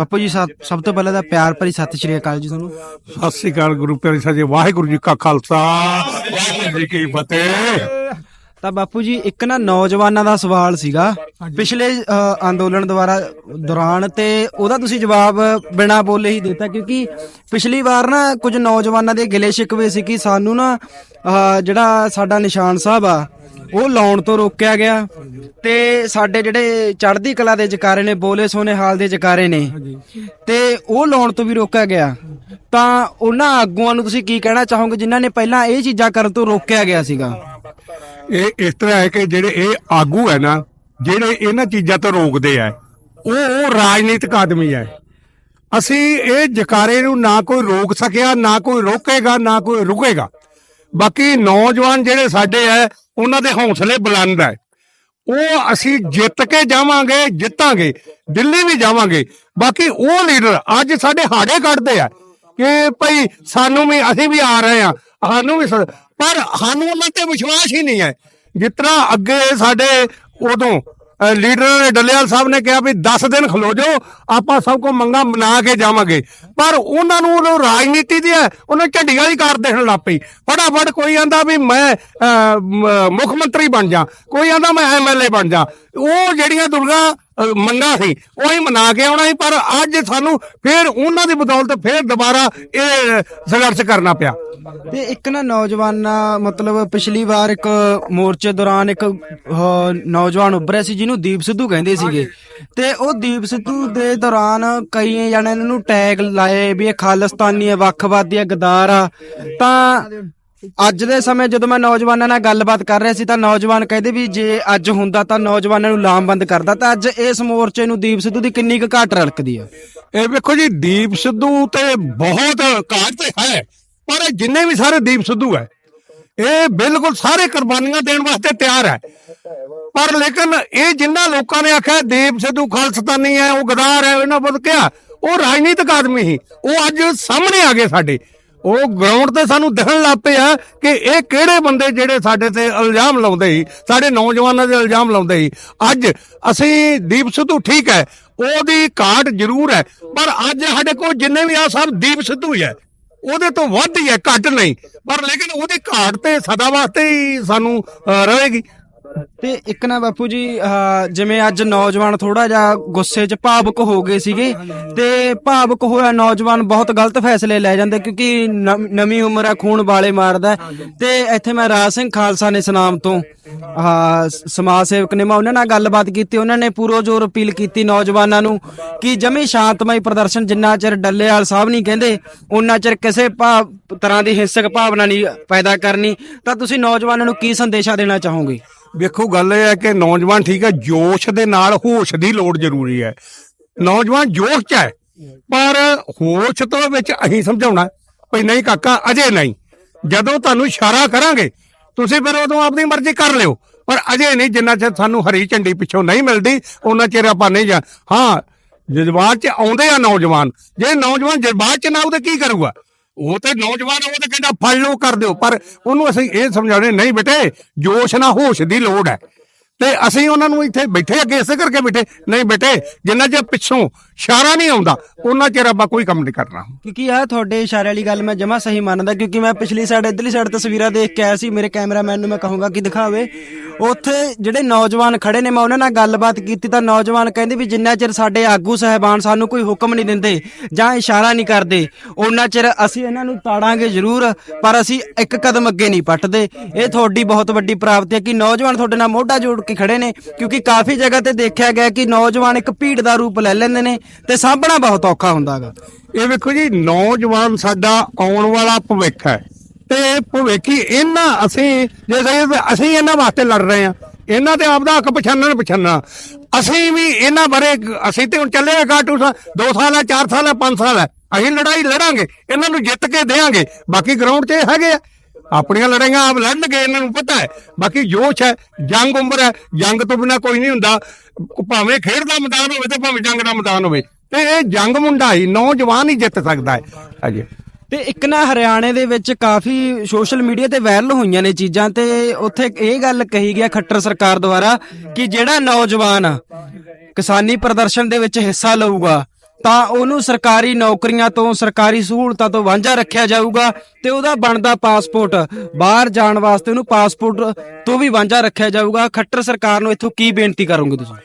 ਬਾਪੂ ਜੀ ਸਭ ਸਭ ਤੋਂ ਪਹਿਲਾਂ ਤਾਂ ਪਿਆਰ ਭਰੀ ਸਤਿ ਸ਼੍ਰੀ ਅਕਾਲ ਜੀ ਤੁਹਾਨੂੰ। ਸਤਿ ਸ੍ਰੀ ਅਕਾਲ ਗੁਰੂ ਪਿਆਰੇ ਸਾਹਿਬ ਜੀ ਵਾਹਿਗੁਰੂ ਜੀ ਕਾ ਖਾਲਸਾ ਵਾਹਿਗੁਰੂ ਜੀ ਕੀ ਫਤਿਹ। ਤਾਂ ਬਾਪੂ ਜੀ ਇੱਕ ਨਾ ਨੌਜਵਾਨਾਂ ਦਾ ਸਵਾਲ ਸੀਗਾ। ਪਿਛਲੇ ਅ, ਅੰਦੋਲਨ ਦੁਆਰਾ ਦੌਰਾਨ ਤੇ ਉਹਦਾ ਤੁਸੀਂ ਜਵਾਬ ਬਿਨਾਂ ਬੋਲੇ ਹੀ ਦਿੱਤਾ ਕਿਉਂਕਿ ਪਿਛਲੀ ਵਾਰ ਨਾ ਕੁਝ ਨੌਜਵਾਨਾਂ ਦੇ ਗਿਲੇ ਸ਼ਿਕਵੇ ਸੀ ਕਿ ਸਾਨੂੰ ਨਾ ਅ, ਜਿਹੜਾ ਸਾਡਾ ਨਿਸ਼ਾਨ ਸਾਹਿਬ ਆ ਉਹ ਲਾਉਣ ਤੋਂ ਰੋਕਿਆ ਗਿਆ ਤੇ ਸਾਡੇ ਜਿਹੜੇ ਚੜ੍ਹਦੀ ਕਲਾ ਦੇ ਜਕਾਰੇ ਨੇ ਬੋਲੇ ਸੋਨੇ ਹਾਲ ਦੇ ਜਕਾਰੇ ਨੇ ਤੇ ਉਹ ਲਾਉਣ ਤੋਂ ਵੀ ਰੋਕਿਆ ਗਿਆ। ਤਾਂ ਉਹਨਾਂ ਆਗੂਆਂ ਨੂੰ ਤੁਸੀਂ ਕੀ ਕਹਿਣਾ ਚਾਹੋਗੇ ਜਿਨ੍ਹਾਂ ਨੇ ਪਹਿਲਾਂ ਇਹ ਚੀਜ਼ਾਂ ਕਰਨ ਤੋਂ ਰੋਕਿਆ ਗਿਆ ਸੀਗਾ? ਇਹ ਇਸ ਤਰ੍ਹਾਂ ਹੈ ਕਿ ਜਿਹੜੇ ਇਹ ਆਗੂ ਹੈ ਨਾ ਜਿਹੜੇ ਇਹਨਾਂ ਚੀਜ਼ਾਂ ਤੋਂ ਰੋਕਦੇ ਆ ਉਹ ਉਹ ਰਾਜਨੀਤਿਕ ਆਦਮੀ ਹੈ। ਅਸੀਂ ਇਹ ਜਕਾਰੇ ਨੂੰ ਨਾ ਕੋਈ ਰੋਕ ਸਕਿਆ ਨਾ ਕੋਈ ਰੋਕੇਗਾ ਨਾ ਕੋਈ ਰੁਕੇਗਾ। ਬਾਕੀ ਨੌਜਵਾਨ ਜਿਹੜੇ ਸਾਡੇ ਹੈ ਉਹਨਾਂ ਦੇ ਹੌਸਲੇ ਬੁਲੰਦ ਹੈ ਉਹ ਅਸੀਂ ਜਿੱਤ ਕੇ ਜਾਵਾਂਗੇ, ਜਿੱਤਾਂਗੇ, ਦਿੱਲੀ ਵੀ ਜਾਵਾਂਗੇ। ਬਾਕੀ ਉਹ ਲੀਡਰ ਅੱਜ ਸਾਡੇ ਹਾੜੇ ਕੱਢਦੇ ਆ ਕਿ ਭਈ ਸਾਨੂੰ ਵੀ, ਅਸੀਂ ਵੀ ਆ ਰਹੇ ਆ, ਸਾਨੂੰ ਵੀ ਪਰ ਸਾਨੂੰ ਉਹਨਾਂ ਤੇ ਵਿਸ਼ਵਾਸ ਹੀ ਨਹੀਂ ਹੈ ਜਿਸ ਤਰ੍ਹਾਂ ਅੱਗੇ ਸਾਡੇ ਉਦੋਂ ਲੀਡਰਾਂ ਨੇ ਡੱਲੇਵਾਲ ਸਾਹਿਬ ਨੇ ਕਿਹਾ ਵੀ 10 ਦਿਨ ਖਲੋ ਜਾਓ, ਆਪਾਂ ਸਭ ਕੋ ਮੰਗਾ ਮਨਾ ਕੇ ਜਾਵਾਂਗੇ। ਪਰ ਉਹਨਾਂ ਨੂੰ ਉਹ ਰਾਜਨੀਤੀ ਦੀ ਹੈ, ਉਹਨਾਂ ਝੰਡੀ ਵਾਲੀ ਕਾਰ ਦੇਖਣ ਲੱਗ ਪਈ। ਫਟਾਫਟ ਕੋਈ ਆਂਦਾ ਵੀ ਮੈਂ ਮੁੱਖ ਮੰਤਰੀ ਬਣ ਜਾ, ਕੋਈ ਆਂਦਾ ਮੈਂ ਐਮਐਲਏ ਬਣ ਜਾ। ਉਹ ਜਿਹੜੀਆਂ ਦੁਰਗਾ ਮੰਗਾਂ ਸੀ। ਉਹੀ ਮਨਾ ਕੇ ਆਉਣਾ ਸੀ, ਪਰ ਅੱਜ ਸਾਨੂੰ ਫੇਰ ਉਹਨਾਂ ਦੀ ਬਦੌਲਤ ਫੇਰ ਦੁਬਾਰਾ ਇਹ ਸੰਘਰਸ਼ ਕਰਨਾ ਪਿਆ। ਤੇ ਇੱਕ ਨਾ ਨੌਜਵਾਨ, ਮਤਲਬ ਪਿਛਲੀ ਵਾਰ ਇੱਕ ਮੋਰਚੇ ਦੌਰਾਨ ਇੱਕ ਨੌਜਵਾਨ ਉੱਭਰਿਆ ਸੀ, ਜਿਹਨੂੰ ਦੀਪ ਸਿੱਧੂ ਕਹਿੰਦੇ ਸੀਗੇ। ਤੇ ਉਹ ਦੀਪ ਸਿੱਧੂ ਦੇ ਦੌਰਾਨ ਕਈ ਜਣਿਆਂ ਨੇ ਇਹਨੂੰ ਟੈਗ ਲਾਏ ਵੀ ਇਹ ਖਾਲਿਸਤਾਨੀ ਹੈ ਵੱਖਵਾਦੀ ਹੈ ਗਦਾਰ ਆ। ਤਾਂ ਅੱਜ ਦੇ ਸਮੇਂ ਜਦੋਂ ਮੈਂ ਨੌਜਵਾਨਾਂ ਨਾਲ ਗੱਲਬਾਤ ਕਰ ਰਿਹਾ ਸੀ ਤਾਂ ਨੌਜਵਾਨ ਕਹਿੰਦੇ ਵੀ ਜੇ ਅੱਜ ਹੁੰਦਾ ਤਾਂ ਨੌਜਵਾਨਾਂ ਨੂੰ ਲਾਮਬੰਦ ਕਰਦਾ ਤਾਂ ਅੱਜ ਇਸ ਮੋਰਚੇ ਨੂੰ ਦੀਪ ਸਿੱਧੂ ਦੀ ਕਿੰਨੀ ਕੁ ਘਾਟ ਰਲਕਦੀ ਆ? ਇਹ ਵੇਖੋ ਜੀ, ਦੀਪ ਸਿੱਧੂ ਤੇ ਬਹੁਤ ਘਾਟ ਤੇ ਹੈ, ਪਰ ਇਹ ਜਿੰਨੇ ਵੀ ਸਾਰੇ ਦੀਪ ਸਿੱਧੂ ਹੈ, ਇਹ ਬਿਲਕੁਲ ਸਾਰੇ ਕੁਰਬਾਨੀਆਂ ਦੇਣ ਵਾਸਤੇ ਤਿਆਰ ਹੈ। ਪਰ ਲੇਕਿਨ ਇਹ ਜਿੰਨਾ ਲੋਕਾਂ ਨੇ ਆਖਿਆ, ਦੀਪ ਸਿੱਧੂ ਖਾਲਸਤਾਨੀ ਹੈ, ਉਹ ਗਦਾਰ ਹੈ, ਇਹਨਾਂ ਬਦ ਕਿਹਾ, ਉਹ ਰਾਜਨੀਤਿਕ ਆਦਮੀ ਸੀ, ਉਹ ਅੱਜ ਸਾਹਮਣੇ ਆ ਗਏ ਸਾਡੇ। ਉਹ ਗਰਾਊਂਡ ਤੇ ਸਾਨੂੰ ਦਿਖਣ ਲੱਗ ਪਏ ਆ ਕਿ ਇਹ ਕਿਹੜੇ ਬੰਦੇ ਜਿਹੜੇ ਸਾਡੇ ਤੇ ਇਲਜ਼ਾਮ ਲਾਉਂਦੇ ਸੀ, ਸਾਡੇ ਨੌਜਵਾਨਾਂ ਦੇ ਇਲਜ਼ਾਮ ਲਾਉਂਦੇ ਸੀ। ਅੱਜ ਅਸੀਂ ਦੀਪ ਸਿੱਧੂ ਠੀਕ ਹੈ, ਉਹਦੀ ਘਾਟ ਜ਼ਰੂਰ ਹੈ, ਪਰ ਅੱਜ ਸਾਡੇ ਕੋਲ ਜਿੰਨੇ ਵੀ ਆ ਸਭ ਦੀਪ ਸਿੱਧੂ ਹੀ ਹੈ। ਉਹਦੇ ਤੋਂ ਵੱਧ ਹੀ ਹੈ, ਘੱਟ ਨਹੀਂ। ਪਰ ਲੇਕਿਨ ਉਹਦੀ ਘਾਟ ਤੇ ਸਦਾ ਵਾਸਤੇ ਹੀ ਸਾਨੂੰ ਰਹੇਗੀ। ਤੇ ਇੱਕ ਨਾ ਬਾਪੂ ਜੀ ਜਿਵੇਂ ਅੱਜ ਨੌਜਵਾਨ ਥੋੜਾ ਜਿਹਾ ਗੁੱਸੇ 'ਚ ਭਾਵੁਕ ਹੋ ਗਏ ਸੀਗੇ, ਤੇ ਭਾਵੁਕ ਹੋਇਆ ਨੌਜਵਾਨ ਬਹੁਤ ਗਲਤ ਫੈਸਲੇ ਲੈ ਜਾਂਦੇ ਕਿਉਂਕਿ ਨਵੀਂ ਉਮਰ ਆ ਖੂਨ ਵਾਲੇ ਮਾਰਦਾ ਤੇ ਇੱਥੇ ਮੈਂ ਰਾਜ ਸਿੰਘ ਖਾਲਸਾ ਨੇ ਸਨਾਮ ਤੋਂ ਸਮਾਜ ਸੇਵਕ ਨੇ, ਮੈਂ ਉਹਨਾਂ ਨਾਲ ਗੱਲਬਾਤ ਕੀਤੀ, ਉਹਨਾਂ ਨੇ ਪੂਰੋ ਜ਼ੋਰ ਅਪੀਲ ਕੀਤੀ ਨੌਜਵਾਨਾਂ ਨੂੰ ਕਿ ਜਮੀ ਸ਼ਾਂਤਮਈ ਪ੍ਰਦਰਸ਼ਨ ਜਿੰਨਾ ਚਿਰ ਡੱਲੇਵਾਲ ਸਾਹਿਬ ਨਹੀਂ ਕਹਿੰਦੇ ਉਹਨਾਂ ਚਿਰ ਕਿਸੇ ਭਾਵ, ਤਰ੍ਹਾਂ ਦੀ ਹਿੰਸਕ ਭਾਵਨਾ ਨਹੀਂ ਪੈਦਾ ਕਰਨੀ। ਤਾਂ ਤੁਸੀਂ ਨੌਜਵਾਨਾਂ ਨੂੰ ਕੀ ਸੰਦੇਸ਼ਾ ਦੇਣਾ ਚਾਹੋਗੇ? ਵੇਖੋ, ਗੱਲ ਇਹ ਹੈ ਕਿ ਨੌਜਵਾਨ ਠੀਕ ਹੈ, ਜੋਸ਼ ਦੇ ਨਾਲ ਹੋਸ਼ ਦੀ ਲੋੜ ਜ਼ਰੂਰੀ ਹੈ। ਨੌਜਵਾਨ ਜੋਸ਼ 'ਚ ਹੈ, ਪਰ ਹੋਸ਼ ਤੋਂ ਵਿੱਚ ਅਸੀਂ ਸਮਝਾਉਣਾ, ਭਈ ਨਹੀਂ ਕਾਕਾ, ਅਜੇ ਨਹੀਂ। ਜਦੋਂ ਤੁਹਾਨੂੰ ਇਸ਼ਾਰਾ ਕਰਾਂਗੇ, ਤੁਸੀਂ ਫਿਰ ਉਦੋਂ ਆਪਣੀ ਮਰਜ਼ੀ ਕਰ ਲਿਓ, ਪਰ ਅਜੇ ਨਹੀਂ, ਜਿੰਨਾ ਚਿਰ ਸਾਨੂੰ ਹਰੀ ਝੰਡੀ ਪਿੱਛੋਂ ਨਹੀਂ ਮਿਲਦੀ ਉਹਨਾਂ ਚਿਰ ਆਪਾਂ ਨਹੀਂ ਜਾ, ਹਾਂ, ਜਜ਼ਬਾਤ 'ਚ ਆਉਂਦੇ ਆ ਨੌਜਵਾਨ। ਜੇ ਨੌਜਵਾਨ ਜਜ਼ਬਾਤ 'ਚ ਨਾ ਆਉ ਕੀ ਕਰੂਗਾ? ਉਹ ਤੇ ਨੌਜਵਾਨ ਉਹ ਤੇ ਕਹਿੰਦਾ ਫੜ ਲਓ, ਕਰ ਦਿਓ। ਪਰ ਉਹਨੂੰ ਅਸੀਂ ਇਹ ਸਮਝਾਉਣੇ, ਨਹੀਂ ਬੇਟੇ, ਜੋਸ਼ ਨਾਲ ਹੋਸ਼ ਦੀ ਲੋੜ ਹੈ। ਤੇ ਅਸੀਂ ਉਹਨਾਂ ਨੂੰ ਇੱਥੇ ਬੈਠੇ ਅੱਗੇ, ਇਸੇ ਕਰਕੇ ਬੈਠੇ। ਨਹੀਂ ਬੇਟੇ, ਜਿੰਨਾ ਚਿਰ ਪਿੱਛੋਂ ਇਸ਼ਾਰਾ ਨਹੀਂ ਆਉਂਦਾ, ਉਹਨਾਂ ਚਿਰ ਆਪਾਂ ਕੋਈ ਕੰਮ ਨਹੀਂ ਕਰਨਾ। ਕਿਉਂਕਿ ਆ, ਤੁਹਾਡੇ ਇਸ਼ਾਰੇ ਵਾਲੀ ਗੱਲ ਮੈਂ ਜਮਾ ਸਹੀ ਮੰਨਦਾ, ਕਿਉਂਕਿ ਮੈਂ ਪਿਛਲੀ ਸਾਈਡ ਇਧਰਲੀ ਸਾਈਡ ਤਸਵੀਰਾਂ ਦੇਖ ਕੇ ਆਇਆ ਸੀ। ਮੇਰੇ ਕੈਮਰਾਮੈਨ ਨੂੰ ਮੈਂ ਕਹੂੰਗਾ ਕਿ ਦਿਖਾਵੇ। ਉੱਥੇ ਜਿਹੜੇ ਨੌਜਵਾਨ ਖੜੇ ਨੇ, ਮੈਂ ਉਹਨਾਂ ਨਾਲ ਗੱਲਬਾਤ ਕੀਤੀ ਤਾਂ ਨੌਜਵਾਨ ਕਹਿੰਦੇ ਵੀ ਜਿੰਨਾ ਚਿਰ ਸਾਡੇ ਆਗੂ ਸਹਿਬਾਨ ਸਾਨੂੰ ਕੋਈ ਹੁਕਮ ਨਹੀਂ ਦਿੰਦੇ ਜਾਂ ਇਸ਼ਾਰਾ ਨਹੀਂ ਕਰਦੇ ਉਹਨਾਂ ਚਿਰ ਅਸੀਂ ਇਹਨਾਂ ਨੂੰ ਤਾੜਾਂਗੇ ਜ਼ਰੂਰ, ਪਰ ਅਸੀਂ ਇੱਕ ਕਦਮ ਅੱਗੇ ਨਹੀਂ ਪੱਟਦੇ ਇਹ ਤੁਹਾਡੀ ਬਹੁਤ ਵੱਡੀ ਪ੍ਰਾਪਤੀ ਹੈ ਕਿ ਨੌਜਵਾਨ ਤੁਹਾਡੇ ਨਾਲ ਮੋਢਾ ਜੋੜ ਕੇ ਖੜੇ ਨੇ, ਕਿਉਂਕਿ ਕਾਫੀ ਜਗ੍ਹਾ ਤੇ ਦੇਖਿਆ ਗਿਆ ਕਿ ਨੌਜਵਾਨ ਇੱਕ ਭੀੜ ਦਾ ਰੂਪ ਲੈ ਲੈਂਦੇ ਨੇ ਤੇ ਸਾਂਭਣਾ ਬਹੁਤ ਔਖਾ ਹੁੰਦਾਗਾ। ਇਹ ਵੇਖੋ ਜੀ, ਨੌਜਵਾਨ ਸਾਡਾ ਆਉਣ ਵਾਲਾ ਭਵਿੱਖ ਹੈ। ਤੇ ਭਵਿੱਖੀ ਇਹਨਾਂ ਅਸੀਂ ਜੇ ਕਹੀਏ ਅਸੀਂ ਇਹਨਾਂ ਵਾਸਤੇ ਲੜ ਰਹੇ ਹਾਂ। ਇਹਨਾਂ ਤੇ ਆਪਦਾ ਹੱਕ ਪਛਾਣਨ ਪਛਾਨਣਾ ਅਸੀਂ ਵੀ ਇਹਨਾਂ ਬਾਰੇ ਅਸੀਂ ਤੇ ਹੁਣ ਚੱਲੇ ਆ ਕਾਟੂ 2 ਸਾਲ। ਹੈ 4 ਸਾਲ ਹੈ 5 ਸਾਲ ਹੈ। ਅਸੀਂ ਲੜਾਈ ਲੜਾਂਗੇ। ਇਹਨਾਂ ਨੂੰ ਜਿੱਤ ਕੇ ਦੇਵਾਂਗੇ ਬਾਕੀ ਗਰਾਊਂਡ 'ਚ ਇਹ ਹੈਗੇ ਆ। ਆਪਣੀਆਂ ਲੜਾਈਆਂ ਆਪ ਲੜਨਗੇ, ਇਹਨਾਂ ਨੂੰ ਪਤਾ ਹੈ। ਬਾਕੀ ਜੋਸ਼ ਹੈ, ਜੰਗ ਉਮਰ ਹੈ। ਜੰਗ ਤੋਂ ਬਿਨਾ ਕੋਈ ਨਹੀਂ ਹੁੰਦਾ। ਭਾਵੇਂ ਖੇਡ ਦਾ ਮੈਦਾਨ ਹੋਵੇ ਤੇ ਭਾਵੇਂ ਜੰਗ ਦਾ ਮੈਦਾਨ ਹੋਵੇ। ਤੇ ਇਹ ਜੰਗ ਮੁੰਡਾ ਹੀ, ਨੌਜਵਾਨ ਹੀ ਜਿੱਤ ਸਕਦਾ ਹੈ। ਹਾਂਜੀ। ਤੇ ਇੱਕ ਨਾ ਹਰਿਆਣੇ ਦੇ ਵਿੱਚ ਕਾਫੀ ਸੋਸ਼ਲ ਮੀਡੀਆ ਤੇ ਵਾਇਰਲ ਹੋਈਆਂ ਨੇ ਚੀਜ਼ਾਂ ਤੇ ਉੱਥੇ ਇਹ ਗੱਲ ਕਹੀ ਗਿਆ ਖੱਟਰ ਸਰਕਾਰ ਦੁਆਰਾ ਕਿ ਜਿਹੜਾ ਨੌਜਵਾਨ ਕਿਸਾਨੀ ਪ੍ਰਦਰਸ਼ਨ ਦੇ ਵਿੱਚ ਹਿੱਸਾ ਲਊਗਾ, ਤਾਂ ਉਹਨੂੰ ਸਰਕਾਰੀ ਨੌਕਰੀਆਂ ਤੋਂ, ਸਰਕਾਰੀ ਸਹੂਲਤਾਂ ਤੋਂ ਵਾਂਝਾ ਰੱਖਿਆ ਜਾਊਗਾ ਤੇ ਉਹਦਾ ਬਣਦਾ ਪਾਸਪੋਰਟ, ਬਾਹਰ ਜਾਣ ਵਾਸਤੇ ਉਹਨੂੰ ਪਾਸਪੋਰਟ ਤੋਂ ਵੀ ਵਾਂਝਾ ਰੱਖਿਆ ਜਾਊਗਾ। ਖੱਟਰ ਸਰਕਾਰ ਨੂੰ ਇੱਥੋਂ ਕੀ ਬੇਨਤੀ ਕਰੋਗੇ ਤੁਸੀਂ?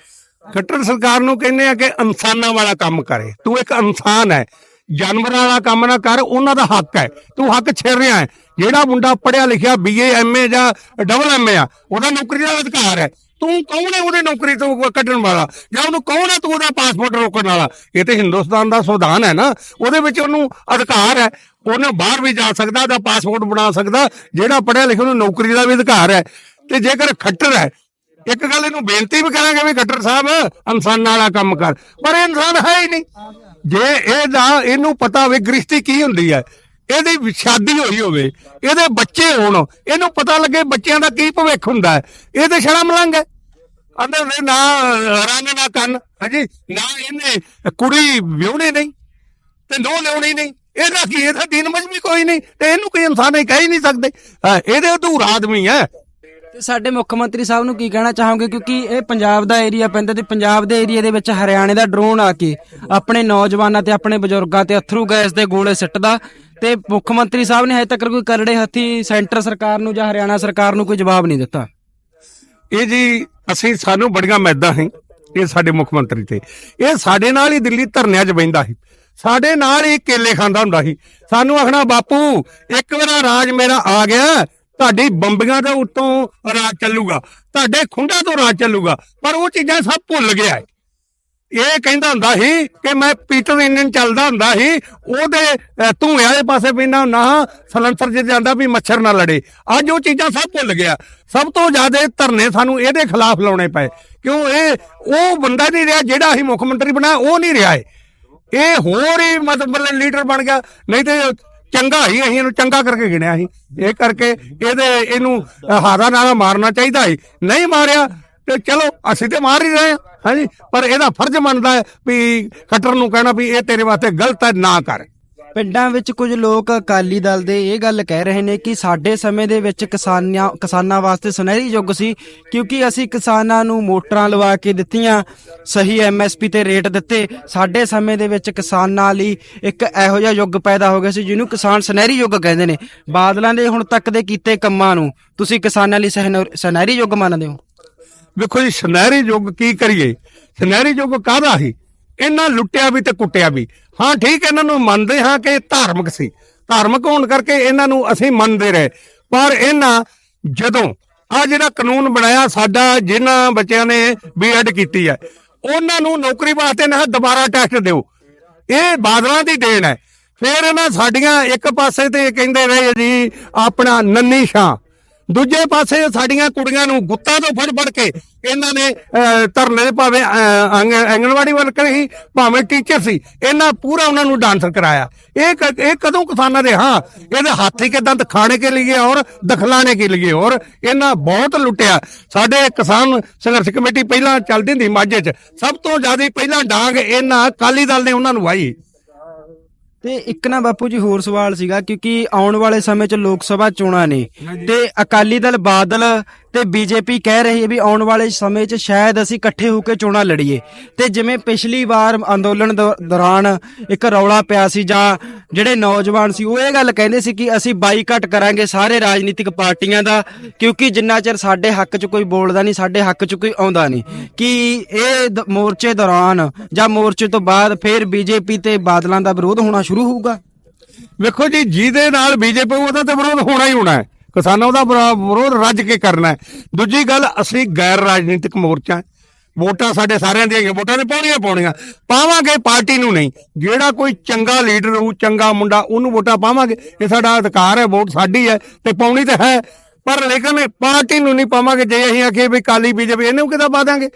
ਖੱਟਰ ਸਰਕਾਰ ਨੂੰ ਕਹਿੰਦੇ ਆ ਕਿ ਇਨਸਾਨਾਂ ਵਾਲਾ ਕੰਮ ਕਰੇ। ਤੂੰ ਇੱਕ ਇਨਸਾਨ ਹੈ। ਜਾਨਵਰਾਂ ਵਾਲਾ ਕੰਮ ਨਾ ਕਰ, ਉਹਨਾਂ ਦਾ ਹੱਕ ਹੈ। ਤੂੰ ਹੱਕ ਛੇੜ ਰਿਹਾ ਹੈ। ਜਿਹੜਾ ਮੁੰਡਾ ਪੜਿਆ ਲਿਖਿਆ ਬੀਏ ਐਮਏ ਜਾਂ ਡਬਲ ਐਮਏ ਆ, ਉਹਦਾ ਨੌਕਰੀ ਦਾ ਅਧਿਕਾਰ ਹੈ। ਤੂੰ ਕੌਣ ਹੈ ਉਹਦੇ ਨੌਕਰੀ ਤੋਂ ਕੱਢਣ ਵਾਲਾ? ਜਾਂ ਉਹਨੂੰ ਕੌਣ ਹੈ ਤੂੰ ਉਹਦਾ ਪਾਸਪੋਰਟ ਰੋਕਣ ਵਾਲਾ? ਇਹ ਤੇ ਹਿੰਦੁਸਤਾਨ ਦਾ ਸੰਵਿਧਾਨ ਹੈ ਨਾ। ਉਹਦੇ ਵਿੱਚ ਉਹਨੂੰ ਅਧਿਕਾਰ ਹੈ। ਉਹਨੇ ਬਾਹਰ ਵੀ ਜਾ ਸਕਦਾ, ਉਹਦਾ ਪਾਸਪੋਰਟ ਬਣਾ ਸਕਦਾ, ਜਿਹੜਾ ਪੜਿਆ ਲਿਖਿਆ ਉਹਨੂੰ ਨੌਕਰੀ ਦਾ ਵੀ ਅਧਿਕਾਰ ਹੈ। ਤੇ ਜੇਕਰ ਖੱਟਰ ਹੈ, ਇੱਕ ਗੱਲ ਇਹਨੂੰ ਬੇਨਤੀ ਵੀ ਕਰਾਂਗੇ ਵੀ ਖੱਟਰ ਸਾਹਿਬ, ਇਨਸਾਨਾਂ ਵਾਲਾ ਕੰਮ ਕਰ। ਪਰ ਇਹ ਇਨਸਾਨ ਹੈ ਹੀ ਨਹੀਂ। ਜੇ ਇਹਦਾ ਇਹਨੂੰ ਪਤਾ ਹੋਵੇ, ਗ੍ਰਿਸ਼ਤੀ ਕੀ ਹੁੰਦੀ ਹੈ, ਇਹਦੀ ਸ਼ਾਦੀ ਹੋਈ ਹੋਵੇ, ਇਹਦੇ ਬੱਚੇ ਹੋਣ, ਇਹਨੂੰ ਪਤਾ ਲੱਗੇ ਬੱਚਿਆਂ ਦਾ ਕੀ ਭਵਿੱਖ ਹੁੰਦਾ ਹੈ ਇਹ ਤੇ ਸ਼ਰਮ ਲੰਗ ਹੈ। ਅੰਦਰ ਨੇ ਨਾ ਰੰਗ, ਨਾ ਕੰਨ, ਹਾਂਜੀ, ਨਾ ਇਹਨੇ ਕੁੜੀ ਵਿਆਹਣੀ ਨਹੀਂ ਤੇ ਨੋ ਲਿਆਉਣੀ ਨਹੀਂ, ਇਹਦਾ ਕੀ, ਇਹਦਾ ਦਿਨ ਮਜਮੀ ਕੋਈ ਨਹੀਂ ਤੇ ਇਹਨੂੰ ਕੋਈ ਇਨਸਾਨ ਹੀ ਕਹਿ ਹੀ ਨਹੀਂ ਸਕਦੇ। ਇਹਦੇ ਅਧੂਰਾ ਆਦਮੀ ਹੈ। ਤੇ ਸਾਡੇ ਮੁੱਖ ਮੰਤਰੀ ਸਾਹਿਬ ਨੂੰ ਕੀ ਕਹਿਣਾ ਚਾਹੋਗੇ? ਕਿਉਂਕਿ ਇਹ ਪੰਜਾਬ ਦਾ ਏਰੀਆ ਪੈਂਦਾ ਤੇ ਪੰਜਾਬ ਦੇ ਏਰੀਆ ਦੇ ਵਿੱਚ ਹਰਿਆਣੇ ਦਾ ਡਰੋਨ ਆ ਕੇ ਆਪਣੇ ਨੌਜਵਾਨਾਂ ਤੇ, ਆਪਣੇ ਬਜ਼ੁਰਗਾਂ ਤੇ ਅਥਰੂ ਗੈਸ ਦੇ ਗੋਲੇ ਸਿੱਟਦਾ ਤੇ ਮੁੱਖ ਮੰਤਰੀ ਸਾਹਿਬ ਨੇ ਹਜੇ ਤੱਕ ਕੋਈ ਕਰੜੇ ਹੱਥੀ ਸੈਂਟਰ ਸਰਕਾਰ ਨੂੰ ਜਾਂ ਹਰਿਆਣਾ ਸਰਕਾਰ ਨੂੰ ਕੋਈ ਜਵਾਬ ਨਹੀਂ ਦਿੱਤਾ। ਇਹ ਜੀ ਅਸੀਂ, ਸਾਨੂੰ ਬੜੀਆਂ ਮੈਦਾਂ ਸੀ ਇਹ ਸਾਡੇ ਮੁੱਖ ਮੰਤਰੀ ਤੇ। ਇਹ ਸਾਡੇ ਨਾਲ ਹੀ ਦਿੱਲੀ ਧਰਨਿਆਂ 'ਚ ਬੈਂਦਾ ਸੀ। ਸਾਡੇ ਨਾਲ ਹੀ ਕੇਲੇ ਖਾਂਦਾ ਹੁੰਦਾ ਸੀ। ਸਾਨੂੰ ਆਖਣਾ, ਬਾਪੂ, ਇੱਕ ਵਾਰ ਰਾਜ ਮੇਰਾ ਆ ਗਿਆ ਤੁਹਾਡੀ ਬੰਬੀਆਂ ਦੇ ਉੱਤੋਂ ਰਾਜ ਚੱਲੂਗਾ, ਤੁਹਾਡੇ ਖੁੰਡਾਂ ਤੋਂ ਰਾਜ ਚੱਲੂਗਾ, ਪਰ ਉਹ ਚੀਜ਼ਾਂ ਸਭ ਭੁੱਲ ਗਿਆ ਇਹ ਕਹਿੰਦਾ ਹੁੰਦਾ ਸੀ ਕਿ ਮੈਂ ਪੀਟਰ ਇੰਜਨ ਚੱਲਦਾ ਹੁੰਦਾ ਸੀ, ਉਹਦੇ ਧੂਏ ਵਾਲੇ ਪਾਸੇ ਪੈਂਦਾ ਹੁੰਦਾ ਹਾਂ, ਸਲੰਸਰ ਚ ਜਾਂਦਾ ਵੀ ਮੱਛਰ ਨਾ ਲੜੇ। ਅੱਜ ਉਹ ਚੀਜ਼ਾਂ ਸਭ ਭੁੱਲ ਗਿਆ। ਸਭ ਤੋਂ ਜ਼ਿਆਦਾ ਧਰਨੇ ਸਾਨੂੰ ਇਹਦੇ ਖਿਲਾਫ ਲਾਉਣੇ ਪਏ। ਕਿਉਂ ਇਹ, ਉਹ ਬੰਦਾ ਨਹੀਂ ਰਿਹਾ ਜਿਹੜਾ ਅਸੀਂ ਮੁੱਖ ਮੰਤਰੀ ਬਣਾਇਆ ਉਹ ਨਹੀਂ ਰਿਹਾ ਇਹ ਇਹ ਹੋਰ ਹੀ ਮਤਲਬ ਲੀਡਰ ਬਣ ਗਿਆ। ਨਹੀਂ ਤੇ ਚੰਗਾ ਹੀ ਅਸੀਂ ਇਹਨੂੰ ਚੰਗਾ ਕਰਕੇ ਗਿਣਿਆ ਸੀ। ਇਹ ਕਰਕੇ ਇਹਦੇ, ਇਹਨੂੰ ਹਾਰਾ ਨਾਲਾ ਮਾਰਨਾ ਚਾਹੀਦਾ ਸੀ। ਨਹੀਂ ਮਾਰਿਆ ਤੇ ਚਲੋ, ਅਸੀਂ ਤੇ ਮਾਰ ਹੀ ਰਹੇ ਹਾਂ। ਹਾਂਜੀ, ਪਰ ਇਹਦਾ ਫਰਜ਼ ਮੰਨਦਾ ਹੈ ਵੀ ਖੱਟਰ ਨੂੰ ਕਹਿਣਾ ਵੀ ਇਹ ਤੇਰੇ ਵਾਸਤੇ ਗਲਤ ਹੈ, ਨਾ ਕਰ। ਪਿੰਡਾਂ ਵਿੱਚ ਕੁਝ ਲੋਕ ਅਕਾਲੀ ਦਲ ਦੇ ਇਹ ਗੱਲ ਕਹਿ ਰਹੇ ਨੇ ਕਿ ਸਾਡੇ ਸਮੇਂ ਦੇ ਵਿੱਚ ਕਿਸਾਨਾਂ ਕਿਸਾਨਾਂ ਵਾਸਤੇ ਸੁਨਹਿਰੀ ਯੁੱਗ ਸੀ, ਕਿਉਂਕਿ ਅਸੀਂ ਕਿਸਾਨਾਂ ਨੂੰ ਮੋਟਰਾਂ ਲਵਾ ਕੇ ਦਿੱਤੀਆਂ, ਸਹੀ ਐਮਐਸਪੀ ਤੇ ਰੇਟ ਦਿੱਤੇ। ਸਾਡੇ ਸਮੇਂ ਦੇ ਵਿੱਚ ਕਿਸਾਨਾਂ ਲਈ ਇੱਕ ਇਹੋ ਜਿਹਾ ਯੁੱਗ ਪੈਦਾ ਹੋ ਗਿਆ ਸੀ, ਜਿਹਨੂੰ ਕਿਸਾਨ ਸੁਨਹਿਰੀ ਯੁੱਗ ਕਹਿੰਦੇ ਨੇ। ਬਾਦਲਾਂ ਦੇ ਹੁਣ ਤੱਕ ਦੇ ਕੀਤੇ ਕੰਮਾਂ ਨੂੰ, ਤੁਸੀਂ ਕਿਸਾਨਾਂ ਲਈ ਸਹਿਨ- ਸੁਨਹਿਰੀ ਯੁੱਗ ਮੰਨਦੇ ਹੋ? ਵੇਖੋ ਜੀ, ਸੁਨਹਿਰੀ ਯੁੱਗ ਕੀ ਕਰੀਏ? ਸੁਨਹਿਰੀ ਯੁੱਗ ਕਾਹਦਾ ਸੀ? ਇਹਨਾਂ ਲੁੱਟਿਆ ਵੀ ਤੇ ਕੁੱਟਿਆ ਵੀ। ਹਾਂ, ਠੀਕ ਇਹਨਾਂ ਨੂੰ ਮੰਨਦੇ ਹਾਂ ਕਿ ਧਾਰਮਿਕ ਸੀ। ਧਾਰਮਿਕ ਹੋਣ ਕਰਕੇ ਇਹਨਾਂ ਨੂੰ ਅਸੀਂ ਮੰਨਦੇ ਰਹੇ। ਪਰ ਇਹਨਾਂ ਜਦੋਂ ਆ ਜਿਹੜਾ ਕਾਨੂੰਨ ਬਣਾਇਆ ਸਾਡਾ, ਜਿਨ੍ਹਾਂ ਬੱਚਿਆਂ ਨੇ ਬੀਐਡ ਕੀਤੀ ਹੈ, ਉਹਨਾਂ ਨੂੰ ਨੌਕਰੀ ਵਾਸਤੇ ਨਾ ਦੁਬਾਰਾ ਟੈਸਟ ਦਿਓ। ਇਹ ਬਾਦਲਾਂ ਦੀ ਦੇਣ ਹੈ। ਫਿਰ ਇਹਨਾਂ ਸਾਡੀਆਂ ਇੱਕ ਪਾਸੇ ਤੇ ਕਹਿੰਦੇ ਰਹੇ ਜੀ, ਆਪਣਾ ਨੰਨੀ ਸ਼ਾਹ। ਦੂਜੇ ਪਾਸੇ ਸਾਡੀਆਂ ਕੁੜੀਆਂ ਨੂੰ ਗੁੱਤਾਂ ਤੋਂ ਫੜ ਫੜ ਕੇ ਇਹਨਾਂ ਨੇ ਧਰਨੇ ਭਾਵੇਂ ਅਹ, ਆਂਗਣਵਾੜੀ ਵਰਕਰ ਹੀ ਭਾਵੇਂ ਟੀਚਰ ਸੀ ਇਹਨਾਂ ਪੂਰਾ ਉਹਨਾਂ ਨੂੰ ਡਾਂਸਰ ਕਰਾਇਆ। ਇਹ ਕ- ਇਹ ਕਦੋਂ ਕਿਸਾਨਾਂ ਦੇ ਹਾਂ ਇਹਦੇ ਹੱਥ ਹੀ ਕਿਦਾਂ ਦਿਖਾਣੇ ਕੇ ਲਈ ਔਰ ਦਿਖਲਾਣੇ ਕੇ ਲਈ ਔਰ ਇਹਨਾਂ ਬਹੁਤ ਲੁੱਟਿਆ। ਸਾਡੇ ਕਿਸਾਨ ਸੰਘਰਸ਼ ਕਮੇਟੀ ਪਹਿਲਾਂ ਚੱਲਦੀ ਹੁੰਦੀ ਮਾਝੇ 'ਚ। ਸਭ ਤੋਂ ਜ਼ਿਆਦਾ ਪਹਿਲਾਂ ਡਾਂਗ ਇਹਨਾਂ ਅਕਾਲੀ ਦਲ ਨੇ ਉਹਨਾਂ ਨੂੰ ਵਾਹੀ। ਤੇ ਇੱਕ ਨਾ ਬਾਪੂ ਜੀ ਹੋਰ ਸਵਾਲ ਸੀਗਾ ਕਿਉਂਕਿ ਆਉਣ ਵਾਲੇ ਸਮੇਂ 'ਚ ਲੋਕ ਸਭਾ ਚੋਣਾਂ ਨੇ। ਤੇ ਅਕਾਲੀ ਦਲ ਬਾਦਲ ਤੇ ਬੀਜੇਪੀ ਕਹਿ ਰਹੀ ਹੈ ਵੀ ਆਉਣ ਵਾਲੇ ਸਮੇਂ 'ਚ ਸ਼ਾਇਦ ਅਸੀਂ ਇਕੱਠੇ ਹੋ ਕੇ ਚੋਣਾਂ ਲੜੀਏ। ਤੇ ਜਿਵੇਂ ਪਿਛਲੀ ਵਾਰ ਅੰਦੋਲਨ ਦੌਰਾਨ ਇੱਕ ਰੌਲਾ ਪਿਆ ਸੀ ਜਾਂ ਜਿਹੜੇ ਨੌਜਵਾਨ ਸੀ ਉਹ ਇਹ ਗੱਲ ਕਹਿੰਦੇ ਸੀ ਕਿ ਅਸੀਂ ਬਾਈਕਾਟ ਕਰਾਂਗੇ ਸਾਰੇ ਰਾਜਨੀਤਿਕ ਪਾਰਟੀਆਂ ਦਾ ਕਿਉਂਕਿ ਜਿੰਨਾ ਚਿਰ ਸਾਡੇ ਹੱਕ 'ਚ ਕੋਈ ਬੋਲਦਾ ਨਹੀਂ ਸਾਡੇ ਹੱਕ 'ਚ ਕੋਈ ਆਉਂਦਾ ਨਹੀਂ। ਕਿ ਇਹ ਮੋਰਚੇ ਦੌਰਾਨ ਜਾਂ ਮੋਰਚੇ ਤੋਂ ਬਾਅਦ ਫਿਰ ਬੀਜੇਪੀ ਤੇ ਬਾਦਲਾਂ ਦਾ ਵਿਰੋਧ ਹੋਣਾ ਸ਼ੁਰੂ ਹੋਊਗਾ। ਵੇਖੋ ਜੀ, ਜਿਹਦੇ ਨਾਲ ਬੀਜੇਪੀ ਉਹਦਾ ਤੇ ਵਿਰੋਧ ਹੋਣਾ ਹੀ ਹੋਣਾ ਹੈ। ਕਿਸਾਨਾਂ ਦਾ ਵਿਰੋਧ ਰੱਜ ਕੇ ਕਰਨਾ ਹੈ। ਦੂਜੀ ਗੱਲ, ਅਸੀਂ ਗੈਰ ਰਾਜਨੀਤਿਕ ਮੋਰਚਾ ਵੋਟਾਂ ਸਾਡੇ ਸਾਰਿਆਂ ਦੀਆਂ ਵੋਟਾਂ ਨੇ ਪਾਉਣੀਆਂ ਪਾਉਣੀਆਂ। ਪਾਵਾਂਗੇ, ਪਾਰਟੀ ਨੂੰ ਨਹੀਂ। ਜਿਹੜਾ ਕੋਈ ਚੰਗਾ ਲੀਡਰ ਹੋਊ, ਚੰਗਾ ਮੁੰਡਾ, ਉਹਨੂੰ ਵੋਟਾਂ ਪਾਵਾਂਗੇ। ਇਹ ਸਾਡਾ ਅਧਿਕਾਰ ਹੈ, ਵੋਟ ਸਾਡੀ ਹੈ ਤੇ ਪਾਉਣੀ ਤਾਂ ਹੈ। ਪਰ ਲੇਕਿਨ ਪਾਰਟੀ ਨੂੰ ਨਹੀਂ ਪਾਵਾਂਗੇ, ਜੇ ਅਸੀਂ ਆਖੀਏ ਵੀ ਕਾਲੀ ਬੀਜੇਪੀ, ਇਹਨੂੰ ਕਿਦਾਂ ਪਾ ਦਾਂਗੇ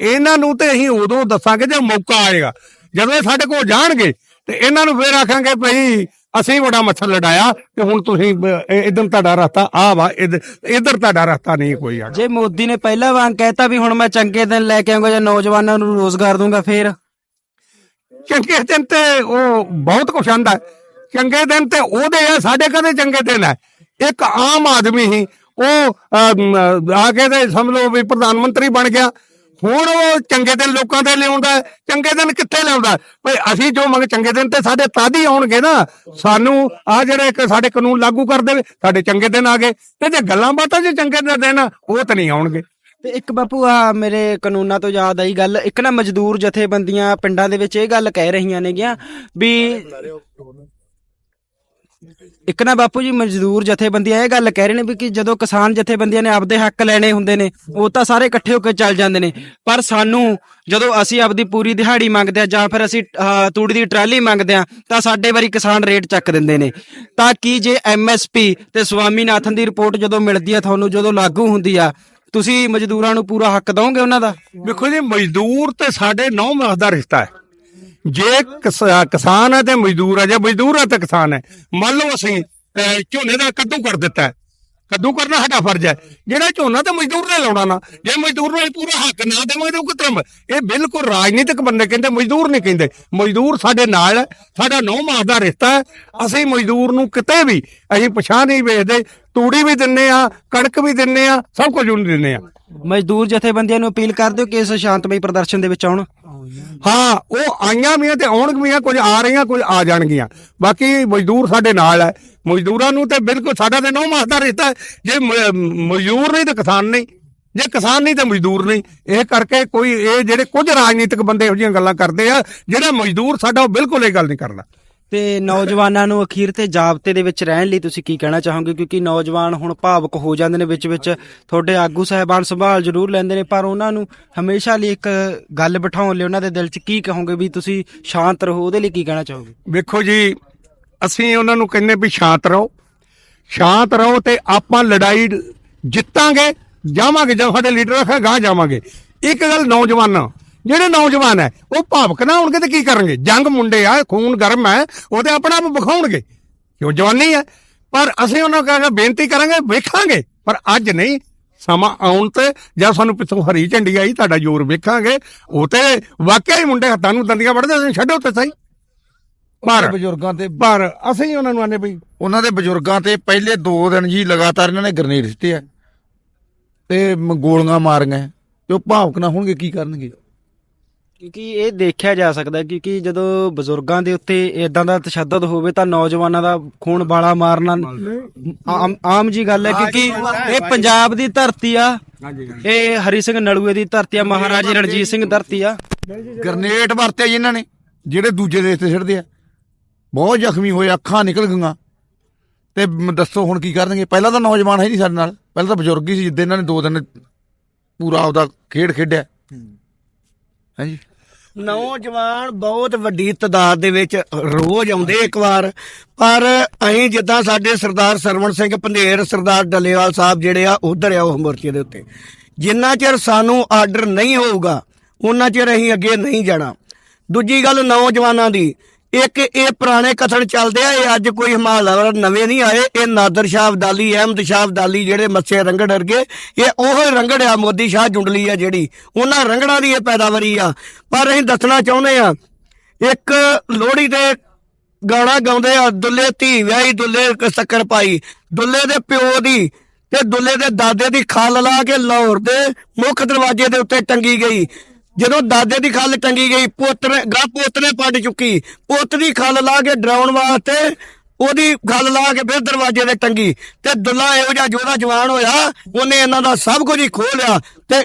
ਇਹਨਾਂ ਨੂੰ ਤੇ ਅਸੀਂ ਉਦੋਂ ਦੱਸਾਂਗੇ ਜੇ ਮੌਕਾ ਆਏਗਾ। ਜਦੋਂ ਇਹ ਸਾਡੇ ਕੋਲ ਜਾਣਗੇ ਤੇ ਇਹਨਾਂ ਨੂੰ ਫੇਰ ਆਖਾਂਗੇ ਭਈ ਅਸੀਂ ਬੜਾ ਮੱਛਰ ਲੜਾਇਆ ਤੇ ਹੁਣ ਤੁਸੀਂ ਇਧਰ ਤੁਹਾਡਾ ਰਸਤਾ ਆ ਵਾ ਇਧਰ ਤੁਹਾਡਾ ਰਸਤਾ ਨਹੀਂ ਕੋਈ ਆ ਜੇ ਮੋਦੀ ਨੇ ਪਹਿਲਾਂ ਵਾਂਗ ਕਹਿਤਾ ਵੀ ਹੁਣ ਮੈਂ ਚੰਗੇ ਦਿਨ ਲੈ ਕੇ ਆਉਂਗਾ ਜਾਂ ਨੌਜਵਾਨਾਂ ਨੂੰ ਰੋਜ਼ਗਾਰ ਦੂੰਗਾ ਫੇਰ? ਚੰਗੇ ਦਿਨ ਤੇ ਉਹ ਬਹੁਤ ਕੁਛ ਆਂਦਾ। ਚੰਗੇ ਦਿਨ ਤੇ ਉਹਦੇ ਆ ਸਾਡੇ ਕਦੇ ਚੰਗੇ ਦਿਨ ਹੈ। ਇੱਕ ਆਮ ਆਦਮੀ ਹੀ ਉਹ ਆ ਕੇ ਤੇ ਸਮਝ ਲਓ ਵੀ ਪ੍ਰਧਾਨ ਮੰਤਰੀ ਬਣ ਗਿਆ। ਹੁਣ ਉਹ ਚੰਗੇ ਦਿਨ ਲੋਕਾਂ ਦੇ ਲਿਆਉਂਦਾ ਚੰਗੇ ਦਿਨ ਕਿੱਥੇ ਲਿਆਉਂਦਾ ਭਈ ਅਸੀਂ ਜੋ ਮੰਗ ਚੰਗੇ ਦਿਨ ਤੇ ਸਾਡੇ ਤਦ ਆਉਣਗੇ ਨਾ, ਸਾਨੂੰ ਆ ਜਿਹੜੇ ਇੱਕ ਸਾਡੇ ਕਾਨੂੰਨ ਲਾਗੂ ਕਰ ਦੇਵੇ, ਸਾਡੇ ਚੰਗੇ ਦਿਨ ਆ ਗਏ। ਤੇ ਜੇ ਗੱਲਾਂ ਬਾਤਾਂ 'ਚ ਚੰਗੇ ਦਿਨ ਉਹ ਤਾਂ ਨਹੀਂ ਆਉਣਗੇ। ਤੇ ਇੱਕ ਬਾਪੂ, ਆ ਮੇਰੇ ਕਾਨੂੰਨਾਂ ਤੋਂ ਯਾਦ ਆਈ ਗੱਲ, ਇੱਕ ਨਾ ਮਜ਼ਦੂਰ ਜਥੇਬੰਦੀਆਂ ਪਿੰਡਾਂ ਦੇ ਵਿੱਚ ਇਹ ਗੱਲ ਕਹਿ ਰਹੀਆਂ ਨੇਗੀਆਂ ਵੀ ਇੱਕ ਨਾ ਬਾਪੂ ਜੀ ਮਜ਼ਦੂਰ ਜਥੇਬੰਦੀਆਂ ਇਹ ਗੱਲ ਕਹਿ ਰਹੇ ਨੇ ਵੀ ਕਿ ਜਦੋਂ ਕਿਸਾਨ ਜਥੇਬੰਦੀਆਂ ਨੇ ਆਪਦੇ ਹੱਕ ਲੈਣੇ ਹੁੰਦੇ ਨੇ ਉਹ ਤਾਂ ਸਾਰੇ ਇਕੱਠੇ ਹੋ ਕੇ ਚੱਲ ਜਾਂਦੇ ਨੇ। ਪਰ ਸਾਨੂੰ ਜਦੋਂ ਅਸੀਂ ਆਪਦੀ ਪੂਰੀ ਦਿਹਾੜੀ ਮੰਗਦੇ ਆ ਜਾਂ ਫਿਰ ਅਸੀਂ ਅਹ, ਤੂੜੀ ਦੀ ਟਰਾਲੀ ਮੰਗਦੇ ਆ ਤਾਂ ਸਾਡੇ ਵਾਰੀ ਕਿਸਾਨ ਰੇਟ ਚੱਕ ਦਿੰਦੇ ਨੇ। ਤਾਂ ਕੀ ਜੇ ਐਮਐਸਪੀ ਤੇ ਸਵਾਮੀਨਾਥਨ ਦੀ ਰਿਪੋਰਟ ਜਦੋਂ ਮਿਲਦੀ ਆ ਤੁਹਾਨੂੰ ਜਦੋਂ ਲਾਗੂ ਹੁੰਦੀ ਆ ਤੁਸੀਂ ਮਜ਼ਦੂਰਾਂ ਨੂੰ ਪੂਰਾ ਹੱਕ ਦਵੋਗੇ ਉਹਨਾਂ ਦਾ? ਵੇਖੋ ਜੀ ਮਜ਼ਦੂਰ ਤੇ ਸਾਡੇ ਨੌ ਮਾਸ ਦਾ ਰਿਸ਼ਤਾ ਹੈ। ਜੇ ਕਿਸਾ- ਕਿਸਾਨ ਹੈ ਤੇ ਮਜ਼ਦੂਰ ਹੈ, ਜੇ ਮਜ਼ਦੂਰ ਹੈ ਤੇ ਕਿਸਾਨ ਹੈ। ਮੰਨ ਲਓ ਅਸੀਂ ਝੋਨੇ ਦਾ ਕੱਦੂ ਕਰ ਦਿੱਤਾ ਕੱਦੂ ਕਰਨਾ ਸਾਡਾ ਫਰਜ਼ ਹੈ। ਜਿਹੜਾ ਝੋਨਾ ਤੇ ਮਜ਼ਦੂਰ ਨੇ ਲਾਉਣਾ ਨਾ, ਜੇ ਮਜ਼ਦੂਰ ਨੂੰ ਅਸੀਂ ਪੂਰਾ ਹੱਕ ਨਾ ਦੇਵਾਂਗੇ ਤਾਂ ਉਹ ਕਿਤਰਮ ਇਹ ਬਿਲਕੁਲ ਰਾਜਨੀਤਿਕ ਬੰਦੇ ਕਹਿੰਦੇ, ਮਜ਼ਦੂਰ ਨਹੀਂ ਕਹਿੰਦੇ। ਮਜ਼ਦੂਰ ਸਾਡੇ ਨਾਲ ਹੈ, ਸਾਡਾ ਨੌ ਮਾਸ ਦਾ ਰਿਸ਼ਤਾ ਹੈ। ਅਸੀਂ ਮਜ਼ਦੂਰ ਨੂੰ ਕਿਤੇ ਵੀ ਅਸੀਂ ਪਛਾਣ ਨਹੀਂ ਵੇਚਦੇ ਤੂੜੀ ਵੀ ਦਿੰਨੇ ਆ ਕਣਕ ਵੀ ਦਿੰਨੇ ਆ ਸਭ ਕੁਝ ਉਹਨੂੰ ਦਿੰਨੇ ਆ। ਮਜ਼ਦੂਰ ਜਥੇਬੰਦੀਆਂ ਨੂੰ ਅਪੀਲ ਕਰ ਦਿਓ ਕਿ ਇਸ ਸ਼ਾਂਤਮਈ ਪ੍ਰਦਰਸ਼ਨ ਦੇ ਵਿੱਚ ਆਉਣ। ਹਾਂ ਉਹ ਆਈਆਂ ਵੀ ਆ ਤੇ ਆਉਣਗੀਆਂ ਕੁਝ ਆ ਰਹੀਆਂ ਕੁਝ ਆ ਜਾਣਗੀਆਂ। ਬਾਕੀ ਮਜ਼ਦੂਰ ਸਾਡੇ ਨਾਲ ਹੈ ਮਜ਼ਦੂਰਾਂ ਨੂੰ ਤੇ ਬਿਲਕੁਲ ਸਾਡਾ ਤੇ ਨੌ ਮਾਸ ਦਾ ਰਿਸ਼ਤਾ ਹੈ। ਜੇ ਮਜ਼ਦੂਰ ਨਹੀਂ ਤੇ ਕਿਸਾਨ ਨਹੀਂ। ਜੇ ਕਿਸਾਨ ਨਹੀਂ ਤੇ ਮਜ਼ਦੂਰ ਨਹੀਂ। ਇਹ ਕਰਕੇ ਕੋਈ ਇਹ ਜਿਹੜੇ ਕੁਝ ਰਾਜਨੀਤਿਕ ਬੰਦੇ ਇਹੋ ਜਿਹੀਆਂ ਗੱਲਾਂ ਕਰਦੇ ਆ ਜਿਹੜਾ ਮਜ਼ਦੂਰ ਸਾਡਾ ਉਹ ਬਿਲਕੁਲ ਇਹ ਗੱਲ ਨਹੀਂ ਕਰਦਾ। ਤੇ ਨੌਜਵਾਨਾਂ ਨੂੰ ਅਖੀਰ ਤੇ ਜਾਬਤੇ ਦੇ ਵਿੱਚ ਰਹਿਣ ਲਈ ਤੁਸੀਂ ਕੀ ਕਹਿਣਾ ਚਾਹੋਗੇ? ਕਿਉਂਕਿ ਨੌਜਵਾਨ ਹੁਣ ਭਾਵਕ ਹੋ ਜਾਂਦੇ ਨੇ ਵਿੱਚ ਵਿੱਚ। ਤੁਹਾਡੇ ਆਗੂ ਸਾਹਿਬਾਨ ਸੰਭਾਲ ਜ਼ਰੂਰ ਲੈਂਦੇ ਨੇ, ਪਰ ਉਹਨਾਂ ਨੂੰ ਹਮੇਸ਼ਾ ਲਈ ਇੱਕ ਗੱਲ ਬਿਠਾਉਣ ਲਈ ਉਹਨਾਂ ਦੇ ਦਿਲ 'ਚ ਕੀ ਕਹੋਗੇ ਵੀ ਤੁਸੀਂ ਸ਼ਾਂਤ ਰਹੋ? ਉਹਦੇ ਲਈ ਕੀ ਕਹਿਣਾ ਚਾਹੋਗੇ? ਵੇਖੋ ਜੀ, ਅਸੀਂ ਉਹਨਾਂ ਨੂੰ ਕਹਿੰਦੇ ਵੀ ਸ਼ਾਂਤ ਰਹੋ। ਸ਼ਾਂਤ ਰਹੋ ਤੇ ਆਪਾਂ ਲੜਾਈ ਜਿੱਤਾਂਗੇ, ਜਾਵਾਂਗੇ ਜਦੋਂ ਸਾਡੇ ਲੀਡਰ ਆਖਾ ਗਾਂ ਜਾਵਾਂਗੇ। ਇੱਕ ਗੱਲ ਨੌਜਵਾਨਾਂ ਜਿਹੜੇ ਨੌਜਵਾਨ ਹੈ ਉਹ ਭਾਵਕ ਨਾ ਹੋਣਗੇ ਤੇ ਕੀ ਕਰਨਗੇ? ਜੰਗ ਮੁੰਡੇ ਆ ਖੂਨ ਗਰਮ ਹੈ ਉਹ ਤੇ ਆਪਣਾ ਆਪ ਵਿਖਾਉਣਗੇ। ਕਿਉਂ ਜਵਾਨੀ ਹੈ? ਪਰ ਅਸੀਂ ਉਹਨਾਂ ਨੂੰ ਕਹਾਂਗੇ ਬੇਨਤੀ ਕਰਾਂਗੇ ਵੇਖਾਂਗੇ। ਪਰ ਅੱਜ ਨਹੀਂ ਸਮਾਂ ਆਉਣ ਤੇ ਜਦ ਸਾਨੂੰ ਪਿੱਛੋਂ ਹਰੀ ਝੰਡੀ ਆਈ ਤੁਹਾਡਾ ਜ਼ੋਰ ਵੇਖਾਂਗੇ। ਉਹ ਤੇ ਵਾਕਿਆ ਹੀ ਮੁੰਡੇ ਹੱਥਾਂ ਨੂੰ ਦੰਦੀਆਂ ਵੜਦੇ ਅਸੀਂ ਛੱਡੋ ਤੇ ਸਹੀ। ਪਰ ਬਜ਼ੁਰਗਾਂ ਤੇ ਪਰ ਅਸੀਂ ਉਹਨਾਂ ਨੂੰ ਆਨੇ ਵੀ ਉਹਨਾਂ ਦੇ ਬਜ਼ੁਰਗਾਂ ਤੇ ਪਹਿਲੇ 2 ਦਿਨ ਜੀ ਲਗਾਤਾਰ ਇਹਨਾਂ ਨੇ ਗ੍ਰਨੇਡ ਦਿੱਤੇ ਆ। ਤੇ ਗੋਲੀਆਂ ਮਾਰੀਆਂ ਉਹ ਭਾਵਕ ਨਾ ਹੋਣਗੇ ਕੀ ਕਰਨਗੇ? ਕਿਉਂਕਿ ਇਹ ਦੇਖਿਆ ਜਾ ਸਕਦਾ ਹੈ ਕਿਉਂਕਿ ਜਦੋਂ ਬਜ਼ੁਰਗਾਂ ਦੇ ਉੱਤੇ ਇਦਾਂ ਦਾ ਤਸ਼ੱਦਦ ਹੋਵੇ ਤਾਂ ਨੌਜਵਾਨਾਂ ਦਾ ਖੂਨ ਬਾਲਾ ਮਾਰਨਾ ਆਮ ਆਮ ਜੀ ਗੱਲ ਹੈ ਕਿਉਂਕਿ ਇਹ ਪੰਜਾਬ ਦੀ ਧਰਤੀ ਆ। ਇਹ ਹਰੀ ਸਿੰਘ ਨਲੂਏ ਦੀ ਧਰਤੀ ਆ ਮਹਾਰਾਜੇ ਰਣਜੀਤ ਸਿੰਘ ਧਰਤੀ ਆ। ਗ੍ਰਨੇਡ ਵਰਤਿਆ ਜੀ ਇਹਨਾਂ ਨੇ ਜਿਹੜੇ ਦੂਜੇ ਦੇਸ਼ ਤੇ ਛੱਡਦੇ ਆ। ਬਹੁਤ ਜ਼ਖਮੀ ਹੋਏ ਅੱਖਾਂ ਨਿਕਲ ਗਈਆਂ। ਤੇ ਮ- ਦੱਸੋ ਹੁਣ ਕੀ ਕਰਨਗੇ? ਪਹਿਲਾਂ ਤਾਂ ਨੌਜਵਾਨ ਹੈ ਨਹੀਂ ਸਾਡੇ ਨਾਲ। ਪਹਿਲਾਂ ਤਾਂ ਬਜ਼ੁਰਗ ਹੀ ਸੀ ਜਿੱਦਾਂ ਇਹਨਾਂ ਨੇ 2 ਦਿਨ ਪੂਰਾ ਆਪਦਾ ਖੇਡ ਖੇਡਿਆ। ਹਾਂਜੀ। ਨੌਜਵਾਨ ਬਹੁਤ ਵੱਡੀ ਤਾਦਾਦ ਦੇ ਵਿੱਚ ਰੋਜ਼ ਆਉਂਦੇ ਇੱਕ ਵਾਰ। ਪਰ ਅਸੀਂ ਜਿੱਦਾਂ ਸਾਡੇ ਸਰਦਾਰ ਸਰਵਣ ਸਿੰਘ ਪੰਧੇਰ, ਸਰਦਾਰ ਡੱਲੇਵਾਲ ਸਾਹਿਬ ਜਿਹੜੇ ਆ, ਉਧਰ ਆ ਉਹ ਮੋਰਚੇ ਦੇ ਉੱਤੇ। ਜਿੰਨਾ ਚਿਰ ਸਾਨੂੰ ਆਰਡਰ ਨਹੀਂ ਹੋਊਗਾ ਉਹਨਾਂ ਚਿਰ ਅਸੀਂ ਅੱਗੇ ਨਹੀਂ ਜਾਣਾ। ਦੂਜੀ ਗੱਲ ਨੌਜਵਾਨਾਂ ਦੀ ਇੱਕ ਇਹ ਪੁਰਾਣੇ ਕਥਨ ਚੱਲਦੇ ਆ, ਇਹ ਅੱਜ ਕੋਈ ਹਮਾਲਾਵਰ ਨਵੇਂ ਨਹੀਂ ਆਏ। ਇਹ ਨਾਦਰ ਸ਼ਾਹ ਅਬਦਾਲੀ, ਅਹਿਮਦ ਸ਼ਾਹ ਅਬਦਾਲੀ ਜਿਹੜੇ ਮੱਸੇ ਰੰਗੜ ਵਰਗੇ ਇਹ ਉਹ ਹੀ ਮੋਦੀ ਸ਼ਾਹ ਜੁੰਡਲੀ ਆ ਜਿਹੜੀ। ਉਹਨਾਂ ਰੰਗੜਾਂ ਦੀ ਇਹ ਪੈਦਾਵਾਰੀ ਆ। ਪਰ ਅਸੀਂ ਦੱਸਣਾ ਚਾਹੁੰਦੇ ਆ, ਇੱਕ ਲੋਹੜੀ ਦੇ ਗਾਣਾ ਗਾਉਂਦੇ ਆ, ਦੁੱਲੇ ਧੀ ਵਿਆਹੀ, ਦੁੱਲੇ ਸ਼ੱਕਰ ਪਾਈ। ਦੁੱਲੇ ਦੇ ਪਿਓ ਦੀ ਤੇ ਦੁੱਲੇ ਦੇ ਦਾਦੇ ਦੀ ਖਾਲ ਲਾ ਕੇ ਲਾਹੌਰ ਦੇ ਮੁੱਖ ਦਰਵਾਜ਼ੇ ਦੇ ਉੱਤੇ ਟੰਗੀ ਗਈ। ਜਦੋਂ ਦਾਦੇ ਦੀ ਖੱਲ ਟੰਗੀ ਗਈ, ਪੁੱਤ ਨੇ ਗਾ ਪੁੱਤ ਨੇ ਪੱਡ ਚੁੱਕੀ, ਪੁੱਤ ਦੀ ਖੱਲ ਲਾ ਕੇ ਡਰਾਉਣ ਵਾਸਤੇ ਉਹਦੀ ਗੱਲ ਲਾ ਕੇ ਫਿਰ ਦਰਵਾਜ਼ੇ ਤੇ ਟੰਗੀ ਤੇ ਦੁੱਲਾ ਇਹੋ ਜਿਹਾ ਜੋਦਾ ਜਵਾਨ ਹੋਇਆ, ਉਹਨੇ ਇਹਨਾਂ ਦਾ ਸਭ ਕੁਝ ਹੀ ਖੋਹ ਲਿਆ ਤੇ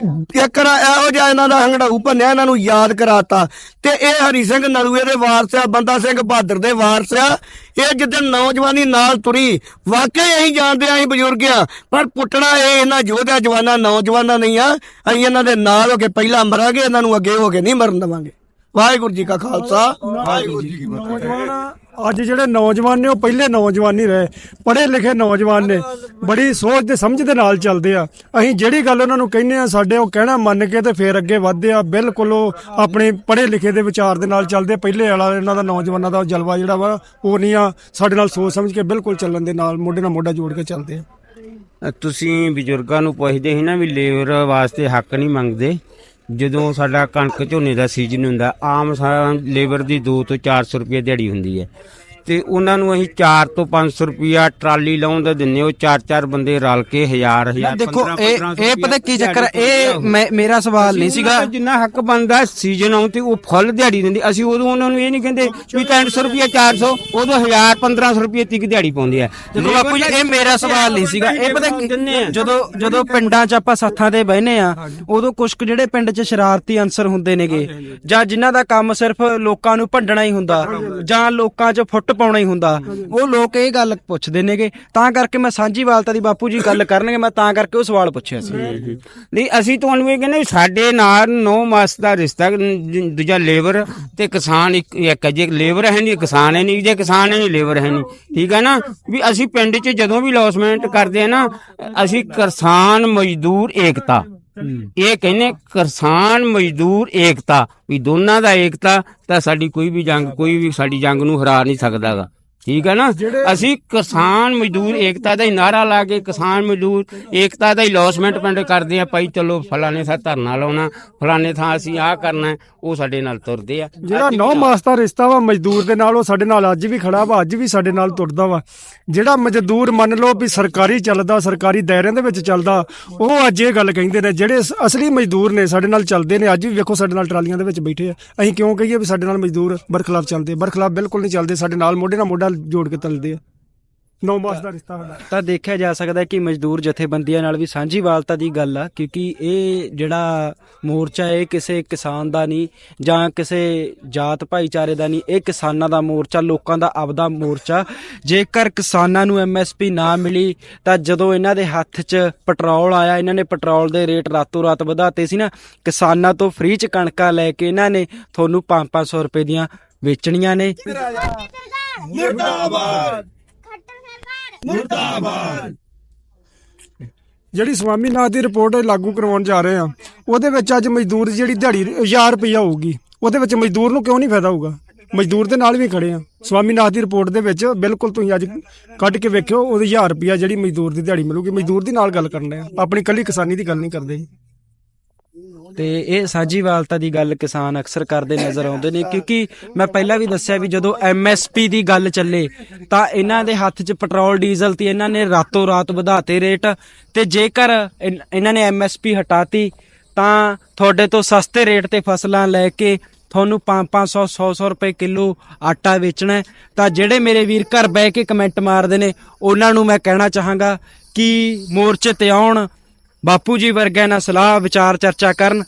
ਇੱਕ ਇਹੋ ਜਿਹਾ ਇਹਨਾਂ ਦਾ ਹੰਗੜਾਊ ਭੰਨਿਆ, ਇਹਨਾਂ ਨੂੰ ਯਾਦ ਕਰਾਤਾ। ਤੇ ਇਹ ਹਰੀ ਸਿੰਘ ਨਲੂਏ ਦੇ ਵਾਰਸ ਆ, ਬੰਦਾ ਸਿੰਘ ਬਹਾਦਰ ਦੇ ਵਾਰਸ ਆ। ਇਹ ਜਿੱਦਣ ਨੌਜਵਾਨੀ ਨਾਲ ਤੁਰੀ, ਵਾਕਈ ਅਸੀਂ ਜਾਣਦੇ ਆਂ ਅਸੀਂ ਬਜ਼ੁਰਗ ਆ ਪਰ ਪੁੱਟਣਾ ਇਹ ਇਹਨਾਂ ਯੋਧਿਆਂ ਜਵਾਨਾਂ, ਨੌਜਵਾਨਾਂ ਨਹੀਂ ਆ। ਅਸੀਂ ਇਹਨਾਂ ਦੇ ਨਾਲ ਹੋ ਕੇ ਪਹਿਲਾਂ ਮਰਾਂਗੇ, ਇਹਨਾਂ ਨੂੰ ਅੱਗੇ ਹੋ ਕੇ ਨਹੀਂ ਮਰਨ ਦੇਵਾਂਗੇ। ਵਾਹਿਗੁਰੂ ਜੀ ਕਾ ਖਾਲਸਾ। ਵਾਹਿਗੁਰੂ ਜੀ ਕੀ ਫਤਿਹ। ਨੌਜਵਾਨ ਅੱਜ ਜਿਹੜੇ ਨੌਜਵਾਨ ਨੇ ਉਹ ਪਹਿਲੇ ਨੌਜਵਾਨ ਨਹੀਂ ਰਹੇ ਪੜ੍ਹੇ ਲਿਖੇ ਨੌਜਵਾਨ ਨੇ। ਬੜੀ ਸੋਚ ਤੇ ਸਮਝ ਦੇ ਨਾਲ ਚੱਲਦੇ ਆ। ਅਸੀਂ ਜਿਹੜੀ ਗੱਲ ਉਹਨਾਂ ਨੂੰ ਕਹਿੰਦੇ ਆ ਸਾਡੇ ਉਹ ਕਹਿਣਾ ਮੰਨ ਕੇ ਤੇ ਫੇਰ ਅੱਗੇ ਵਧਦੇ ਆ। ਬਿਲਕੁਲ ਉਹ ਆਪਣੇ ਪੜ੍ਹੇ ਲਿਖੇ ਦੇ ਵਿਚਾਰ ਦੇ ਨਾਲ ਚੱਲਦੇ ਪਹਿਲੇ ਵਾਲਾ ਇਹਨਾਂ ਦਾ ਨੌਜਵਾਨਾਂ ਦਾ ਜਲਵਾ ਜਿਹੜਾ ਵਾ ਉਹ ਨਹੀਂ ਆ। ਸਾਡੇ ਨਾਲ ਸੋਚ ਸਮਝ ਕੇ ਬਿਲਕੁਲ ਚੱਲਣ ਦੇ ਨਾਲ ਮੋਢੇ ਨਾਲ ਮੋਢਾ ਜੋੜ ਕੇ ਚੱਲਦੇ ਆ। ਤੁਸੀਂ ਬਜ਼ੁਰਗਾਂ ਨੂੰ ਪੁੱਛਦੇ ਸੀ ਨਾ ਵੀ ਲੇਬਰ ਵਾਸਤੇ ਹੱਕ ਨਹੀਂ ਮੰਗਦੇ। ਜਦੋਂ ਸਾਡਾ ਕਣਕ ਝੋਨੇ ਦਾ ਸੀਜ਼ਨ ਹੁੰਦਾ, ਆਮ ਲੇਬਰ ਦੀ 2 ਤੋਂ 400 ਰੁਪਏ ਦਿਹਾੜੀ ਹੁੰਦੀ ਹੈ। ਤੇ ਉਹਨਾਂ ਨੂੰ ਅਸੀਂ 4 ਤੋਂ 500 ਰੁਪਿਆ ਟਰਾਲੀ ਲਾਉਣ ਦਾ ਦਿੰਨੇ ਉਹ ਚਾਰ ਚਾਰ ਬੰਦੇ ਰਲ ਕੇ ਹਜ਼ਾਰ ਹਜ਼ਾਰ ਦੇਖੋ 1500 ਇਹ ਇਹ ਪਤਾ ਕੀ ਚੱਕਰ? ਇਹ ਮੇਰਾ ਸਵਾਲ ਨਹੀਂ ਸੀਗਾ। ਜਿੰਨਾ ਹੱਕ ਬਣਦਾ ਸੀਜ਼ਨ ਆਉਂ ਤੇ ਉਹ ਫੁੱਲ ਦਿਹਾੜੀ ਦਿੰਦੇ। ਅਸੀਂ ਉਦੋਂ ਉਹਨਾਂ ਨੂੰ ਇਹ ਨਹੀਂ ਕਹਿੰਦੇ ਵੀ 300 ਰੁਪਿਆ 400 ਉਦੋਂ 1000 1500 ਰੁਪਏ ਤੀਕ ਦਿਹਾੜੀ ਪਾਉਂਦੇ ਆ। ਦੇਖੋ ਬਾਪੂ ਜੀ ਇਹ ਮੇਰਾ ਸਵਾਲ ਨਹੀਂ ਸੀਗਾ। ਇਹ ਪਤਾ ਕੀ ਜਦੋਂ ਜਦੋਂ ਪਿੰਡਾਂ 'ਚ ਆਪਾਂ ਸੱਥਾਂ ਤੇ ਬਹਿਨੇ ਆ ਉਦੋਂ ਕੁਝ ਕੁ ਜਿਹੜੇ ਪਿੰਡ 'ਚ ਸ਼ਰਾਰਤੀ ਅੰਸਰ ਹੁੰਦੇ ਨੇਗੇ ਜਾਂ ਜਿਨ੍ਹਾਂ ਦਾ ਕੰਮ ਸਿਰਫ ਲੋਕਾਂ ਨੂੰ ਭੰਡਣਾ ਹੀ ਹੁੰਦਾ ਜਾਂ ਲੋਕਾਂ 'ਚ ਫੁੱਟ ਪਾਉਣਾ ਹੀ ਹੁੰਦਾ। ਉਹ ਲੋਕ ਇਹ ਗੱਲ ਪੁੱਛਦੇ ਨੇਗੇ ਤਾਂ ਕਰਕੇ ਮੈਂ ਸਾਂਝੀਵਾਲਤਾ ਦੀ ਬਾਪੂ ਜੀ ਗੱਲ ਕਰਨਗੇ ਮੈਂ ਤਾਂ ਕਰਕੇ ਉਹ ਸਵਾਲ ਪੁੱਛਿਆ ਸੀ। ਨਹੀਂ ਅਸੀਂ ਤੁਹਾਨੂੰ ਇਹ ਕਹਿੰਦੇ ਵੀ ਸਾਡੇ ਨਾਲ ਨੌ ਮਾਸ ਦਾ ਰਿਸ਼ਤਾ ਜ- ਦੂਜਾ ਲੇਬਰ ਤੇ ਕਿਸਾਨ ਇੱਕ ਇੱਕ ਹੈ। ਜੇ ਲੇਬਰ ਹੈ ਨਹੀਂ ਕਿਸਾਨ ਹੈ ਨਹੀਂ ਜੇ ਕਿਸਾਨ ਹੈ ਨਹੀਂ ਲੇਬਰ ਹੈ ਨਹੀਂ। ਠੀਕ ਹੈ ਨਾ? ਵੀ ਅਸੀਂ ਪਿੰਡ 'ਚ ਜਦੋਂ ਵੀ ਲੌਸਮੈਂਟ ਕਰਦੇ ਆ ਨਾ ਅਸੀਂ ਕਿਸਾਨ ਮਜ਼ਦੂਰ ਏਕਤਾ। ਇਹ ਕਹਿੰਦੇ ਕਿਸਾਨ, ਮਜ਼ਦੂਰ, ਏਕਤਾ। ਵੀ ਦੋਨਾਂ ਦਾ ਏਕਤਾ ਤਾਂ ਸਾਡੀ ਕੋਈ ਵੀ ਜੰਗ, ਕੋਈ ਵੀ ਸਾਡੀ ਜੰਗ ਨੂੰ ਹਰਾ ਨਹੀਂ ਸਕਦਾਗਾ। ਠੀਕ ਹੈ ਨਾ? ਅਸੀਂ ਕਿਸਾਨ ਮਜ਼ਦੂਰ ਏਕਤਾ ਦਾ ਹੀ ਨਾਰਾ ਲਾ ਕੇ ਕਿਸਾਨ ਮਜ਼ਦੂਰ ਏਕਤਾ ਦਾ ਹੀ ਲੌਸਮੈਂਟ ਪਿੰਡ ਕਰਦੇ ਆ ਭਾਈ ਚਲੋ ਫਲਾਣੇ ਥਾਂ ਧਰਨਾ ਲਾਉਣਾ ਫਲਾਣੇ ਥਾਂ ਅਸੀਂ ਆਹ ਕਰਨਾ ਉਹ ਸਾਡੇ ਨਾਲ ਤੁਰਦੇ ਆ। ਜਿਹੜਾ ਨੌ ਮਾਸ ਦਾ ਰਿਸ਼ਤਾ ਵਾ ਮਜ਼ਦੂਰ ਦੇ ਨਾਲ ਉਹ ਸਾਡੇ ਨਾਲ ਅੱਜ ਵੀ ਖੜਾ ਵਾ ਅੱਜ ਵੀ ਸਾਡੇ ਨਾਲ ਤੁਰਦਾ ਵਾ। ਜਿਹੜਾ ਮਜ਼ਦੂਰ ਮੰਨ ਲਓ ਵੀ ਸਰਕਾਰੀ ਚੱਲਦਾ ਸਰਕਾਰੀ ਦਾਇਰਿਆਂ ਦੇ ਵਿੱਚ ਚੱਲਦਾ ਉਹ ਅੱਜ ਇਹ ਗੱਲ ਕਹਿੰਦੇ ਨੇ ਜਿਹੜੇ ਅਸ- ਅਸਲੀ ਮਜ਼ਦੂਰ ਨੇ ਸਾਡੇ ਨਾਲ ਚੱਲਦੇ ਨੇ ਅੱਜ ਵੀ ਵੇਖੋ ਸਾਡੇ ਨਾਲ ਟਰਾਲੀਆਂ ਦੇ ਵਿੱਚ ਬੈਠੇ ਆ। ਅਸੀਂ ਕਿਉਂ ਕਹੀਏ ਵੀ ਸਾਡੇ ਨਾਲ ਮਜ਼ਦੂਰ ਬਰਖਲਾਫ ਚੱਲਦੇ ਬਰਖਲਾਫ ਬਿਲਕੁਲ ਨਹੀਂ ਚੱਲਦੇ ਸਾਡੇ ਨਾਲ ਮੋਢੇ ਨਾਲ ਮੋਢਾ ਜੋੜ ਕੇ ਚੱਲਦੇ ਆ। ਨੌ ਮਾਸ ਦਾ ਰਿਸ਼ਤਾ ਸਾਡਾ ਤਾਂ ਦੇਖਿਆ ਜਾ ਸਕਦਾ ਕਿ ਮਜ਼ਦੂਰ ਜਥੇਬੰਦੀਆਂ ਨਾਲ ਵੀ ਸਾਂਝੀਵਾਲਤਾ ਦੀ ਗੱਲ ਆ ਕਿਉਂਕਿ ਇਹ ਜਿਹੜਾ ਮੋਰਚਾ ਇਹ ਕਿਸੇ ਕਿਸਾਨ ਦਾ ਨਹੀਂ ਜਾਂ ਕਿਸੇ ਜਾਤ ਭਾਈਚਾਰੇ ਦਾ ਨਹੀਂ ਇਹ ਕਿਸਾਨਾਂ ਦਾ ਮੋਰਚਾ ਲੋਕਾਂ ਦਾ ਆਪਦਾ ਮੋਰਚਾ। ਜੇਕਰ ਕਿਸਾਨਾਂ ਨੂੰ ਐਮਐਸਪੀ ਨਾ ਮਿਲੀ ਤਾਂ ਜਦੋਂ ਇਹਨਾਂ ਦੇ ਹੱਥ 'ਚ ਪੈਟਰੋਲ ਆਇਆ ਇਹਨਾਂ ਨੇ ਪੈਟਰੋਲ ਦੇ ਰੇਟ ਰਾਤੋਂ ਰਾਤ ਵਧਾਤੇ ਸੀ ਨਾ ਕਿਸਾਨਾਂ ਤੋਂ ਫ੍ਰੀ 'ਚ ਕਣਕਾਂ ਲੈ ਕੇ ਇਹਨਾਂ ਨੇ ਤੁਹਾਨੂੰ 5-500 ਰੁਪਏ ਦੀਆਂ ਵੇਚਣੀਆਂ ਨੇ। ਜਿਹੜੀ ਸਵਾਮੀਨਾਥ ਦੀ ਰਿਪੋਰਟ ਲਾਗੂ ਕਰਵਾਉਣ ਜਾ ਰਹੇ ਆ ਉਹਦੇ ਵਿੱਚ ਅੱਜ ਮਜ਼ਦੂਰ ਦੀ ਜਿਹੜੀ ਦਿਹਾੜੀ 1000 ਰੁਪਈਆ ਹੋਊਗੀ। ਉਹਦੇ ਵਿੱਚ ਮਜ਼ਦੂਰ ਨੂੰ ਕਿਉਂ ਨਹੀਂ ਫਾਇਦਾ ਹੋਊਗਾ? ਮਜ਼ਦੂਰ ਦੇ ਨਾਲ ਵੀ ਖੜੇ ਆ ਸਵਾਮੀਨਾਥ ਦੀ ਰਿਪੋਰਟ ਦੇ ਵਿੱਚ ਬਿਲਕੁਲ ਤੁਸੀਂ ਅੱਜ ਕੱਢ ਕੇ ਵੇਖਿਓ ਉਹਦੇ 1000 ਰੁਪਈਆ ਜਿਹੜੀ ਮਜ਼ਦੂਰ ਦੀ ਦਿਹਾੜੀ ਮਿਲੂਗੀ। ਮਜ਼ਦੂਰ ਦੀ ਨਾਲ ਗੱਲ ਕਰਨ ਆ ਆਪਣੀ ਕੱਲੀ ਕਿਸਾਨੀ ਦੀ ਗੱਲ ਨਹੀਂ ਕਰਦੇ ਜੀ। ਤੇ ਇਹ ਸਾਂਝੀਵਾਲਤਾ ਦੀ ਗੱਲ ਕਿਸਾਨ ਅਕਸਰ ਕਰਦੇ ਨਜ਼ਰ ਆਉਂਦੇ ਨੇ, ਕਿਉਂਕਿ ਮੈਂ ਪਹਿਲਾਂ ਵੀ ਦੱਸਿਆ ਵੀ ਜਦੋਂ ਐਮਐਸਪੀ ਦੀ ਗੱਲ ਚੱਲੇ, ਤਾਂ ਇਹਨਾਂ ਦੇ ਹੱਥ 'ਚ ਪੈਟਰੋਲ, ਡੀਜ਼ਲ ਤੇ ਇਹਨਾਂ ਨੇ ਰਾਤੋਂ ਰਾਤ ਵਧਾਤੇ ਰੇਟ, ਤੇ ਜੇਕਰ ਇਨ- ਇਹਨਾਂ ਨੇ ਐਮਐਸਪੀ ਹਟਾਤੀ, ਤਾਂ ਤੁਹਾਡੇ ਤੋਂ ਸਸਤੇ ਰੇਟ ਤੇ ਫਸਲਾਂ ਲੈ ਕੇ ਤੁਹਾਨੂੰ 5-500 100-100 ਰੁਪਏ ਕਿਲੋ ਆਟਾ ਵੇਚਣਾ ਤਾਂ ਜਿਹੜੇ ਮੇਰੇ ਵੀਰ ਘਰ ਬਹਿ ਕੇ ਕਮੈਂਟ ਮਾਰਦੇ ਨੇ, ਉਹਨਾਂ ਨੂੰ ਮੈਂ ਕਹਿਣਾ ਚਾਹਾਂਗਾ ਕਿ ਮੋਰਚੇ ਤੇ ਆਉਣ ਬਾਪੂ ਜੀ ਵਰਗਿਆਂ ਨਾਲ ਸਲਾਹ ਵਿਚਾਰ ਚਰਚਾ ਕਰਨ।